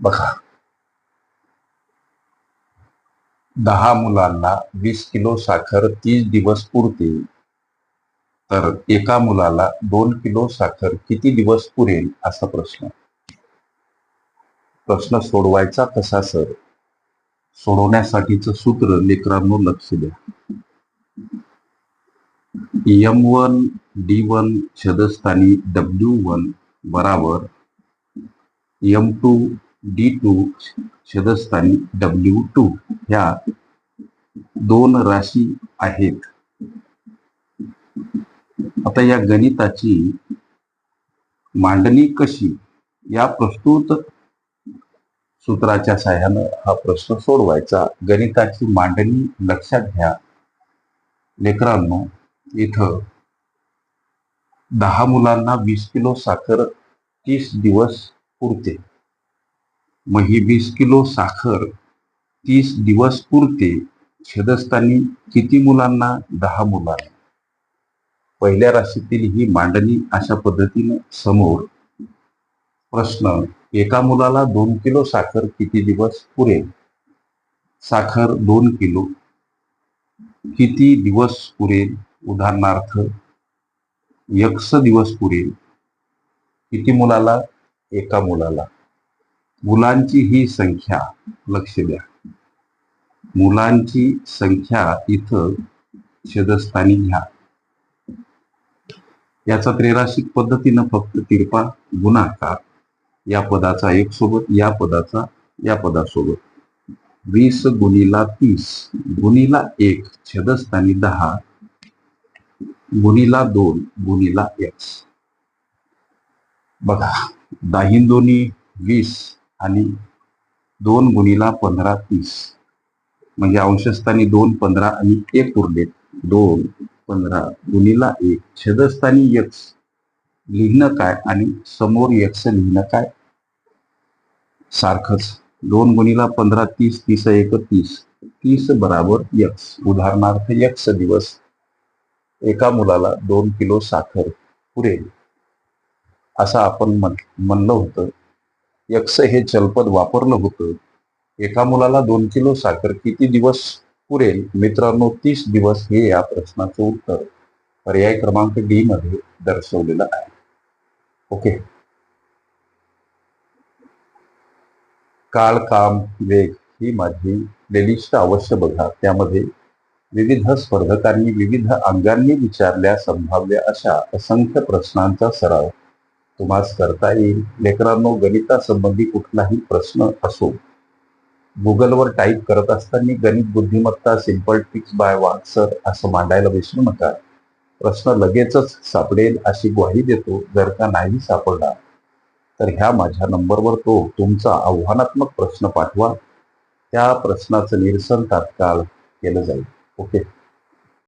बघा. दहा मुलांना वीस किलो साखर तीस दिवस पुरते. तर एका मुलाला दोन किलो साखर किती दिवस पुरेल असा प्रश्न. प्रश्न सोडवायचा कसा सर? सोडवण्यासाठीचं सूत्र लेकरांनो लक्ष द्या. एम वन डी वन छदस्थानी डब्ल्यू वन बराबर एम टू डी टू छदस्थानी डब्ल्यू टू ह्या दोन राशी आहेत. आता या गणिताची मांडणी कशी? या प्रस्तुत सूत्राच्या साह्यानं हा प्रश्न सोडवायचा. गणिताची मांडणी लक्षात घ्या. लेकरांनो इथं दहा मुलांना वीस किलो साखर तीस दिवस पुरते. मग ही वीस किलो साखर तीस दिवस पुरते छेदस्थानी किती मुलांना? दहा मुलांना. पहिल्या राशीतील ही मांडणी अशा पद्धतीने समोर. प्रश्न एका मुलाला दोन किलो साखर किती दिवस पुरेल? साखर दोन किलो. किती दिवस पुरेल? उदाहरणार्थ यक्ष दिवस पुरेल. किती मुलाला? एका मुलाला. मुलांची ही संख्या लक्ष द्या. मुलांची संख्या इथं छेदस्थानी घ्या. याचा त्रेराशिक पद्धतीनं फक्त तिरपा गुणाकार या पदाचा एक सोबत या पदाचा या पदासोबत. वीस गुणीला तीस गुणीला एक छेदस्थानी दहा गुणीला दोन गुणीला एक्स बघा दाहिन दोन्ही वीस आणि दोन गुणीला पंधरा तीस. म्हणजे अंशस्थानी दोन पंधरा आणि एक उरले. दोन पंधरा गुणीला एक. छेदस्थानी यक्स लिहिणं काय आणि समोर यक्स लिहिणं काय? सारखंच. दोन गुणीला पंधरा तीस तीस एक तीस. तीस बराबर यक्स उदाहरणार्थ यक्स दिवस एका मुलाला दोन किलो साखर पुरेल. असं आपण म्हण म्हणलं होतं. यक्ष हे चलपद वापरलं होतं. एका मुलाला दोन किलो साखर किती दिवस पुरेल? मित्रांनो तीस दिवस हे या प्रश्नाचं उत्तर पर्याय क्रमांक डी मध्ये दर्शवलेलं आहे. ओके. काळ काम वेग ही माझी प्लेलिस्ट अवश्य बघा. त्यामध्ये विविध स्पर्धकांनी विविध अंगांनी विचारल्या संभाव्य अशा असंख्य प्रश्नांचा सराव तुम्हास करता येईल. लेकरांनो गणितासंबंधी कुठलाही प्रश्न असो गुगलवर टाईप करत असताना गणित बुद्धिमत्ता सिंपल टिक्स बाय सर असं मांडायला विसरू नका. प्रश्न लगेचच सापडेल अशी ग्वाही देतो जर का नाही सापडला. तर ह्या माझ्या नंबरवर तो तुमचा आव्हानात्मक प्रश्न पाठवा. त्या प्रश्नाचं निरसन तात्काळ केलं जाईल. ओके